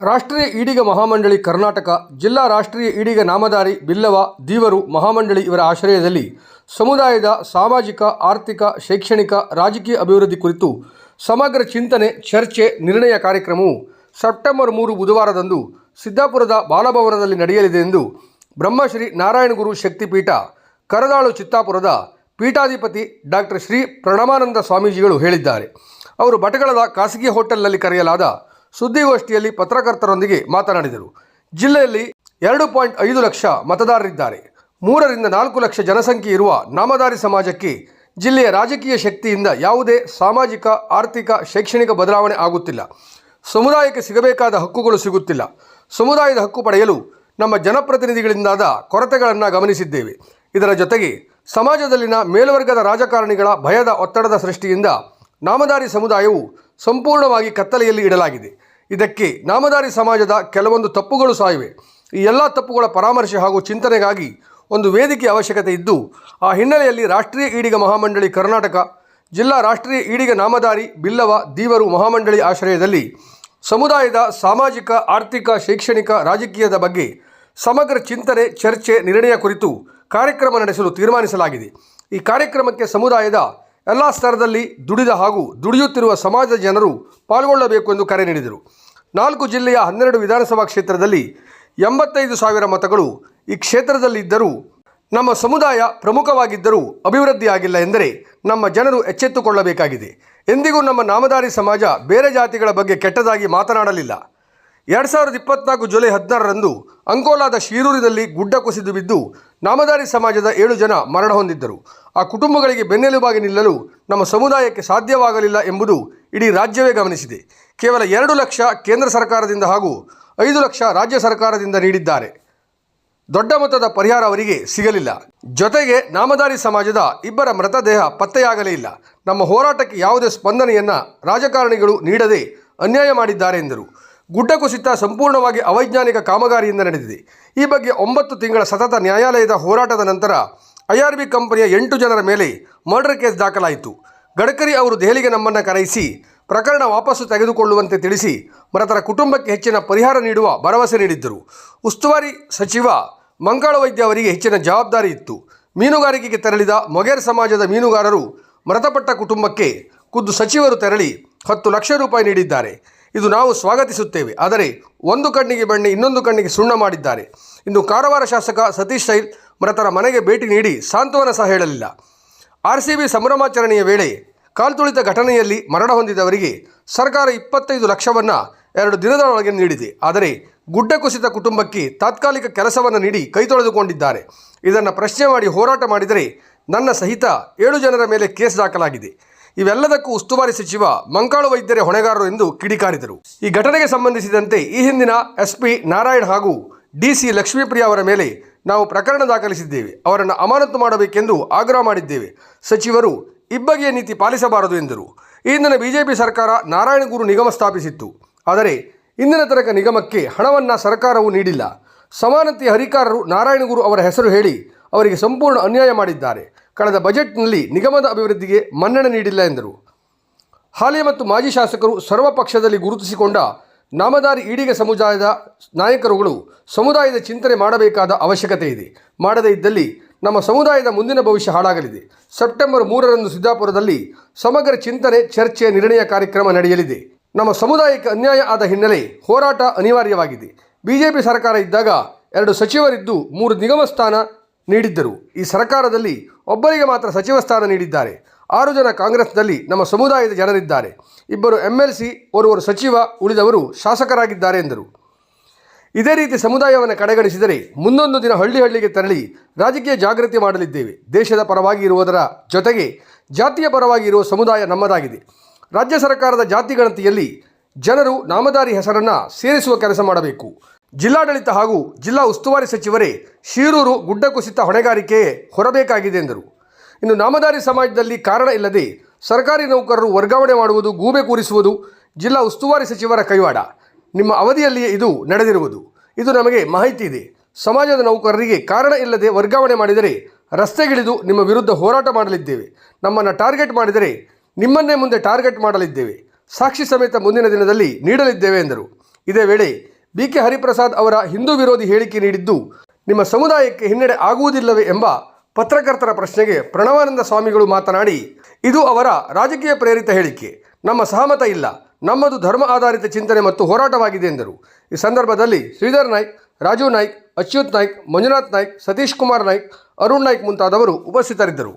ರಾಷ್ಟ್ರೀಯ ಈಡಿಗ ಮಹಾಮಂಡಳಿ ಕರ್ನಾಟಕ, ಜಿಲ್ಲಾ ರಾಷ್ಟ್ರೀಯ ಈಡಿಗ ನಾಮಧಾರಿ ಬಿಲ್ಲವ, ದೀವರು, ಮಹಾಮಂಡಳಿ ಇವರ ಆಶ್ರಯದಲ್ಲಿ ಸಮುದಾಯದ ಸಾಮಾಜಿಕ, ಆರ್ಥಿಕ, ಶೈಕ್ಷಣಿಕ, ರಾಜಕೀಯ ಅಭಿವೃದ್ಧಿ ಕುರಿತು ಸಮಗ್ರ ಚಿಂತನೆ, ಚರ್ಚೆ, ನಿರ್ಣಯ ಕಾರ್ಯಕ್ರಮವು ಸೆಪ್ಟೆಂಬರ್ ಮೂರು ಬುಧವಾರದಂದು ಸಿದ್ದಾಪುರದ ಬಾಲಭವನದಲ್ಲಿ ನಡೆಯಲಿದೆ ಎಂದು ಬ್ರಹ್ಮಶ್ರೀ ನಾರಾಯಣಗುರು ಶಕ್ತಿಪೀಠ, ಕರದಾಳು ಚಿತ್ತಾಪುರದ ಪೀಠಾಧಿಪತಿ ಡಾಕ್ಟರ್ ಶ್ರೀ ಪ್ರಣಮಾನಂದ ಸ್ವಾಮೀಜಿಗಳು ಹೇಳಿದ್ದಾರೆ. ಅವರು ಬಟಗಳದ ಖಾಸಗಿ ಹೋಟೆಲ್ನಲ್ಲಿ ಕರೆಯಲಾದ ಸುದ್ದಿಗೋಷ್ಠಿಯಲ್ಲಿ ಪತ್ರಕರ್ತರೊಂದಿಗೆ ಮಾತನಾಡಿದರು. ಜಿಲ್ಲೆಯಲ್ಲಿ ಎರಡು ಪಾಯಿಂಟ್ ಐದು ಲಕ್ಷ ಮತದಾರರಿದ್ದಾರೆ. ಮೂರರಿಂದ ನಾಲ್ಕು ಲಕ್ಷ ಜನಸಂಖ್ಯೆ ಇರುವ ನಾಮಧಾರಿ ಸಮಾಜಕ್ಕೆ ಜಿಲ್ಲೆಯ ರಾಜಕೀಯ ಶಕ್ತಿಯಿಂದ ಯಾವುದೇ ಸಾಮಾಜಿಕ, ಆರ್ಥಿಕ, ಶೈಕ್ಷಣಿಕ ಬದಲಾವಣೆ ಆಗುತ್ತಿಲ್ಲ. ಸಮುದಾಯಕ್ಕೆ ಸಿಗಬೇಕಾದ ಹಕ್ಕುಗಳು ಸಿಗುತ್ತಿಲ್ಲ. ಸಮುದಾಯದ ಹಕ್ಕು ಪಡೆಯಲು ನಮ್ಮ ಜನಪ್ರತಿನಿಧಿಗಳಿಂದಾದ ಕೊರತೆಗಳನ್ನು ಗಮನಿಸಿದ್ದೇವೆ. ಇದರ ಜೊತೆಗೆ ಸಮಾಜದಲ್ಲಿನ ಮೇಲ್ವರ್ಗದ ರಾಜಕಾರಣಿಗಳ ಭಯದ ಒತ್ತಡದ ಸೃಷ್ಟಿಯಿಂದ ನಾಮಧಾರಿ ಸಮುದಾಯವು ಸಂಪೂರ್ಣವಾಗಿ ಕತ್ತಲೆಯಲ್ಲಿ ಇಡಲಾಗಿದೆ. ಇದಕ್ಕೆ ನಾಮಧಾರಿ ಸಮಾಜದ ಕೆಲವೊಂದು ತಪ್ಪುಗಳು ಸಹ ಇವೆ ಈ ಎಲ್ಲ ತಪ್ಪುಗಳ ಪರಾಮರ್ಶೆ ಹಾಗೂ ಚಿಂತನೆಗಾಗಿ ಒಂದು ವೇದಿಕೆ ಅವಶ್ಯಕತೆ ಇದ್ದು, ಆ ಹಿನ್ನೆಲೆಯಲ್ಲಿ ರಾಷ್ಟ್ರೀಯ ಈಡಿಗ ಮಹಾಮಂಡಳಿ ಕರ್ನಾಟಕ, ಜಿಲ್ಲಾ ರಾಷ್ಟ್ರೀಯ ಈಡಿಗ ನಾಮಧಾರಿ ಬಿಲ್ಲವ ದೀವರು ಮಹಾಮಂಡಳಿ ಆಶ್ರಯದಲ್ಲಿ ಸಮುದಾಯದ ಸಾಮಾಜಿಕ, ಆರ್ಥಿಕ, ಶೈಕ್ಷಣಿಕ, ರಾಜಕೀಯದ ಬಗ್ಗೆ ಸಮಗ್ರ ಚಿಂತನೆ, ಚರ್ಚೆ, ನಿರ್ಣಯ ಕುರಿತು ಕಾರ್ಯಕ್ರಮ ನಡೆಸಲು ತೀರ್ಮಾನಿಸಲಾಗಿದೆ. ಈ ಕಾರ್ಯಕ್ರಮಕ್ಕೆ ಸಮುದಾಯದ ಎಲ್ಲ ಸ್ತರದಲ್ಲಿ ದುಡಿದ ಹಾಗೂ ದುಡಿಯುತ್ತಿರುವ ಸಮಾಜದ ಜನರು ಪಾಲ್ಗೊಳ್ಳಬೇಕು ಎಂದು ಕರೆ ನೀಡಿದರು. ನಾಲ್ಕು ಜಿಲ್ಲೆಯ ಹನ್ನೆರಡು ವಿಧಾನಸಭಾ ಕ್ಷೇತ್ರದಲ್ಲಿ ಎಂಬತ್ತೈದು ಸಾವಿರ ಮತಗಳು ಈ ಕ್ಷೇತ್ರದಲ್ಲಿದ್ದರೂ ನಮ್ಮ ಸಮುದಾಯ ಪ್ರಮುಖವಾಗಿದ್ದರೂ ಅಭಿವೃದ್ಧಿಯಾಗಿಲ್ಲ ಎಂದರೆ ನಮ್ಮ ಜನರು ಎಚ್ಚೆತ್ತುಕೊಳ್ಳಬೇಕಾಗಿದೆ. ಎಂದಿಗೂ ನಮ್ಮ ನಾಮಧಾರಿ ಸಮಾಜ ಬೇರೆ ಜಾತಿಗಳ ಬಗ್ಗೆ ಕೆಟ್ಟದಾಗಿ ಮಾತನಾಡಲಿಲ್ಲ. ಎರಡು ಸಾವಿರದ ಇಪ್ಪತ್ನಾಲ್ಕು ಜುಲೈ ಹದಿನಾರರಂದು ಅಂಕೋಲಾದ ಶೀರೂರಿನಲ್ಲಿ ಗುಡ್ಡ ಕುಸಿದು ಬಿದ್ದು ನಾಮಧಾರಿ ಸಮಾಜದ ಏಳು ಜನ ಮರಣ ಹೊಂದಿದ್ದರು. ಆ ಕುಟುಂಬಗಳಿಗೆ ಬೆನ್ನೆಲುಬಾಗಿ ನಿಲ್ಲಲು ನಮ್ಮ ಸಮುದಾಯಕ್ಕೆ ಸಾಧ್ಯವಾಗಲಿಲ್ಲ ಎಂಬುದು ಇಡೀ ರಾಜ್ಯವೇ ಗಮನಿಸಿದೆ. ಕೇವಲ ಎರಡು ಲಕ್ಷ ಕೇಂದ್ರ ಸರ್ಕಾರದಿಂದ ಹಾಗೂ ಐದು ಲಕ್ಷ ರಾಜ್ಯ ಸರ್ಕಾರದಿಂದ ನೀಡಿದ್ದಾರೆ. ದೊಡ್ಡ ಮೊತ್ತದ ಪರಿಹಾರ ಅವರಿಗೆ ಸಿಗಲಿಲ್ಲ. ಜೊತೆಗೆ ನಾಮಧಾರಿ ಸಮಾಜದ ಇಬ್ಬರ ಮೃತದೇಹ ಪತ್ತೆಯಾಗಲೇ ಇಲ್ಲ. ನಮ್ಮ ಹೋರಾಟಕ್ಕೆ ಯಾವುದೇ ಸ್ಪಂದನೆಯನ್ನು ರಾಜಕಾರಣಿಗಳು ನೀಡದೆ ಅನ್ಯಾಯ ಮಾಡಿದ್ದಾರೆ ಎಂದರು. ಗುಡ್ಡ ಕುಸಿತ ಸಂಪೂರ್ಣವಾಗಿ ಅವೈಜ್ಞಾನಿಕ ಕಾಮಗಾರಿಯಿಂದ ನಡೆದಿದೆ. ಈ ಬಗ್ಗೆ ಒಂಬತ್ತು ತಿಂಗಳ ಸತತ ನ್ಯಾಯಾಲಯದ ಹೋರಾಟದ ನಂತರ ಐಆರ್ಬಿ ಕಂಪನಿಯ ಎಂಟು ಜನರ ಮೇಲೆ ಮರ್ಡರ್ ಕೇಸ್ ದಾಖಲಾಯಿತು. ಗಡ್ಕರಿ ಅವರು ದೆಹಲಿಗೆ ನಮ್ಮನ್ನು ಕರೆಯಿಸಿ ಪ್ರಕರಣ ವಾಪಸ್ಸು ತೆಗೆದುಕೊಳ್ಳುವಂತೆ ತಿಳಿಸಿ ಮೃತರ ಕುಟುಂಬಕ್ಕೆ ಹೆಚ್ಚಿನ ಪರಿಹಾರ ನೀಡುವ ಭರವಸೆ ನೀಡಿದ್ದರು. ಉಸ್ತುವಾರಿ ಸಚಿವ ಮಂಗಳ ವೈದ್ಯ ಅವರಿಗೆ ಹೆಚ್ಚಿನ ಜವಾಬ್ದಾರಿ ಇತ್ತು. ಮೀನುಗಾರಿಕೆಗೆ ತೆರಳಿದ ಮೊಗೇರ್ ಸಮಾಜದ ಮೀನುಗಾರರು ಮೃತಪಟ್ಟ ಕುಟುಂಬಕ್ಕೆ ಖುದ್ದು ಸಚಿವರು ತೆರಳಿ ಹತ್ತು ಲಕ್ಷ ರೂಪಾಯಿ ನೀಡಿದ್ದಾರೆ. ಇದು ನಾವು ಸ್ವಾಗತಿಸುತ್ತೇವೆ. ಆದರೆ ಒಂದು ಕಣ್ಣಿಗೆ ಬೆಣ್ಣೆ, ಇನ್ನೊಂದು ಕಣ್ಣಿಗೆ ಸುಣ್ಣ ಮಾಡಿದ್ದಾರೆ. ಇನ್ನು ಕಾರವಾರ ಶಾಸಕ ಸತೀಶ್ ಶೈಲ್ ಮೃತರ ಮನೆಗೆ ಭೇಟಿ ನೀಡಿ ಸಾಂತ್ವನ ಸಹ ಹೇಳಲಿಲ್ಲ. ಆರ್ ಸಿ ಬಿ ಸಂಭ್ರಮಾಚರಣೆಯ ವೇಳೆ ಕಾಲ್ತುಳಿತ ಘಟನೆಯಲ್ಲಿ ಮರಣ ಹೊಂದಿದವರಿಗೆ ಸರ್ಕಾರ ಇಪ್ಪತ್ತೈದು ಲಕ್ಷವನ್ನು ಎರಡು ದಿನದ ಒಳಗೆ ನೀಡಿದೆ. ಆದರೆ ಗುಡ್ಡ ಕುಸಿತ ಕುಟುಂಬಕ್ಕೆ ತಾತ್ಕಾಲಿಕ ಕೆಲಸವನ್ನು ನೀಡಿ ಕೈ ತೊಳೆದುಕೊಂಡಿದ್ದಾರೆ. ಇದನ್ನು ಪ್ರಶ್ನೆ ಮಾಡಿ ಹೋರಾಟ ಮಾಡಿದರೆ ನನ್ನ ಸಹಿತ ಏಳು ಜನರ ಮೇಲೆ ಕೇಸ್ ದಾಖಲಾಗಿದೆ. ಇವೆಲ್ಲದಕ್ಕೂ ಉಸ್ತುವಾರಿ ಸಚಿವ ಮಂಕಾಳು ವೈದ್ಯರೇ ಹೊಣೆಗಾರರು ಎಂದು ಕಿಡಿಕಾರಿದರು. ಈ ಘಟನೆಗೆ ಸಂಬಂಧಿಸಿದಂತೆ ಈ ಹಿಂದಿನ ಎಸ್ಪಿ ನಾರಾಯಣ್ ಹಾಗೂ ಡಿಸಿ ಲಕ್ಷ್ಮೀಪ್ರಿಯ ಅವರ ಮೇಲೆ ನಾವು ಪ್ರಕರಣ ದಾಖಲಿಸಿದ್ದೇವೆ. ಅವರನ್ನು ಅಮಾನತು ಮಾಡಬೇಕೆಂದು ಆಗ್ರಹ ಮಾಡಿದ್ದೇವೆ. ಸಚಿವರು, ಇಬ್ಬಗೆಯ ನೀತಿ ಪಾಲಿಸಬಾರದು ಎಂದರು. ಈ ಹಿಂದಿನ ಬಿಜೆಪಿ ಸರ್ಕಾರ ನಾರಾಯಣಗುರು ನಿಗಮ ಸ್ಥಾಪಿಸಿತ್ತು. ಆದರೆ, ಇಂದಿನ ತನಕ ನಿಗಮಕ್ಕೆ ಹಣವನ್ನು ಸರ್ಕಾರವು ನೀಡಿಲ್ಲ. ಸಮಾನತೆಯ ಹರಿಕಾರರು ನಾರಾಯಣಗುರು ಅವರ ಹೆಸರು ಹೇಳಿ ಅವರಿಗೆ ಸಂಪೂರ್ಣ ಅನ್ಯಾಯ ಮಾಡಿದ್ದಾರೆ. ಕಳೆದ ಬಜೆಟ್ನಲ್ಲಿ ನಿಗಮದ ಅಭಿವೃದ್ಧಿಗೆ ಮನ್ನಣೆ ನೀಡಿಲ್ಲ ಎಂದರು. ಹಾಲಿ ಮತ್ತು ಮಾಜಿ ಶಾಸಕರು ಸರ್ವಪಕ್ಷದಲ್ಲಿ ಗುರುತಿಸಿಕೊಂಡ ನಾಮಧಾರಿ ಈಡಿಗ ಸಮುದಾಯದ ನಾಯಕರುಗಳು ಸಮುದಾಯದ ಚಿಂತನೆ ಮಾಡಬೇಕಾದ ಅವಶ್ಯಕತೆ ಇದೆ. ಮಾಡದೇ ಇದ್ದಲ್ಲಿ ನಮ್ಮ ಸಮುದಾಯದ ಮುಂದಿನ ಭವಿಷ್ಯ ಹಾಳಾಗಲಿದೆ. ಸೆಪ್ಟೆಂಬರ್ ಮೂರರಂದು ಸಿದ್ದಾಪುರದಲ್ಲಿ ಸಮಗ್ರ ಚಿಂತನೆ, ಚರ್ಚೆ, ನಿರ್ಣಯ ಕಾರ್ಯಕ್ರಮ ನಡೆಯಲಿದೆ. ನಮ್ಮ ಸಮುದಾಯಕ್ಕೆ ಅನ್ಯಾಯ ಆದ ಹಿನ್ನೆಲೆ ಹೋರಾಟ ಅನಿವಾರ್ಯವಾಗಿದೆ. ಬಿಜೆಪಿ ಸರ್ಕಾರ ಇದ್ದಾಗ ಎರಡು ಸಚಿವರಿದ್ದು ಮೂರು ನಿಗಮ ಸ್ಥಾನ ನೀಡಿದ್ದರು. ಈ ಸರ್ಕಾರದಲ್ಲಿ ಒಬ್ಬರಿಗೆ ಮಾತ್ರ ಸಚಿವ ಸ್ಥಾನ ನೀಡಿದ್ದಾರೆ. ಆರು ಜನ ಕಾಂಗ್ರೆಸ್ನಲ್ಲಿ ನಮ್ಮ ಸಮುದಾಯದ ಜನರಿದ್ದಾರೆ. ಇಬ್ಬರು ಎಂ ಎಲ್ ಸಿ ಓರ್ವರು ಸಚಿವ ಉಳಿದವರು ಶಾಸಕರಾಗಿದ್ದಾರೆ ಎಂದರು. ಇದೇ ರೀತಿ ಸಮುದಾಯವನ್ನು ಕಡೆಗಣಿಸಿದರೆ ಮುಂದೊಂದು ದಿನ ಹಳ್ಳಿ ಹಳ್ಳಿಗೆ ತೆರಳಿ ರಾಜಕೀಯ ಜಾಗೃತಿ ಮಾಡಲಿದ್ದೇವೆ. ದೇಶದ ಪರವಾಗಿ ಇರುವುದರ ಜೊತೆಗೆ ಜಾತಿಯ ಪರವಾಗಿ ಇರುವ ಸಮುದಾಯ ನಮ್ಮದಾಗಿದೆ. ರಾಜ್ಯ ಸರ್ಕಾರದ ಜಾತಿ ಗಣತಿಯಲ್ಲಿ ಜನರು ನಾಮದಾರಿ ಹೆಸರನ್ನು ಸೇರಿಸುವ ಕೆಲಸ ಮಾಡಬೇಕು. ಜಿಲ್ಲಾಡಳಿತ ಹಾಗೂ ಜಿಲ್ಲಾ ಉಸ್ತುವಾರಿ ಸಚಿವರೇ ಶಿರೂರು ಗುಡ್ಡ ಕುಸಿತ ಹೊಣೆಗಾರಿಕೆ ಹೊರಬೇಕಾಗಿದೆ ಎಂದರು. ಇನ್ನು ನಾಮಧಾರಿ ಸಮಾಜದಲ್ಲಿ ಕಾರಣ ಇಲ್ಲದೆ ಸರ್ಕಾರಿ ನೌಕರರು ವರ್ಗಾವಣೆ ಮಾಡುವುದು ಗೂಬೆ ಕೂರಿಸುವುದು ಜಿಲ್ಲಾ ಉಸ್ತುವಾರಿ ಸಚಿವರ ಕೈವಾಡ. ನಿಮ್ಮ ಅವಧಿಯಲ್ಲಿಯೇ ಇದು ನಡೆದಿರುವುದು. ಇದು ನಮಗೆ ಮಾಹಿತಿ ಇದೆ. ಸಮಾಜದ ನೌಕರರಿಗೆ ಕಾರಣ ಇಲ್ಲದೆ ವರ್ಗಾವಣೆ ಮಾಡಿದರೆ ರಸ್ತೆಗಿಳಿದು ನಿಮ್ಮ ವಿರುದ್ಧ ಹೋರಾಟ ಮಾಡಲಿದ್ದೇವೆ. ನಮ್ಮನ್ನು ಟಾರ್ಗೆಟ್ ಮಾಡಿದರೆ ನಿಮ್ಮನ್ನೇ ಮುಂದೆ ಟಾರ್ಗೆಟ್ ಮಾಡಲಿದ್ದೇವೆ. ಸಾಕ್ಷಿ ಸಮೇತ ಮುಂದಿನ ದಿನದಲ್ಲಿ ನೀಡಲಿದ್ದೇವೆ ಎಂದರು. ಇದೇ ವೇಳೆ ಬಿ ಕೆ ಹರಿಪ್ರಸಾದ್ ಅವರ ಹಿಂದೂ ವಿರೋಧಿ ಹೇಳಿಕೆ ನೀಡಿದ್ದು, ನಿಮ್ಮ ಸಮುದಾಯಕ್ಕೆ ಹಿನ್ನಡೆ ಆಗುವುದಿಲ್ಲವೇ ಎಂಬ ಪತ್ರಕರ್ತರ ಪ್ರಶ್ನೆಗೆ ಪ್ರಣವಾನಂದ ಸ್ವಾಮಿಗಳು ಮಾತನಾಡಿ, ಇದು ಅವರ ರಾಜಕೀಯ ಪ್ರೇರಿತ ಹೇಳಿಕೆ. ನಮ್ಮ ಸಹಮತ ಇಲ್ಲ. ನಮ್ಮದು ಧರ್ಮ ಆಧಾರಿತ ಚಿಂತನೆ ಮತ್ತು ಹೋರಾಟವಾಗಿದೆ ಎಂದರು. ಈ ಸಂದರ್ಭದಲ್ಲಿ ಶ್ರೀಧರ್ ನಾಯ್ಕ್, ರಾಜು ನಾಯ್ಕ್, ಅಚ್ಯುತ್ ನಾಯ್ಕ್, ಮಂಜುನಾಥ್ ನಾಯ್ಕ್, ಸತೀಶ್ ಕುಮಾರ್ ನಾಯ್ಕ್, ಅರುಣ್ ನಾಯ್ಕ್ ಮುಂತಾದವರು ಉಪಸ್ಥಿತರಿದ್ದರು.